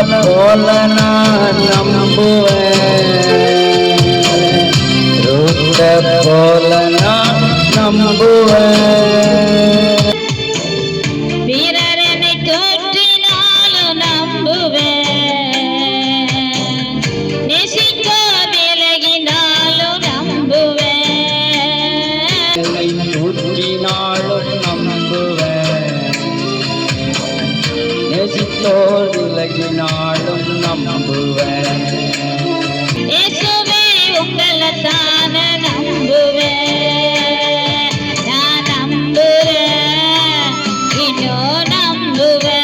போலனா நம்புவேன் போலனா எல்லோர் உலகினாலும் நம்புவேன் உங்களைத்தான நம்புவேன். நான் நம்புவேன் இன்னும் நம்புவேன்.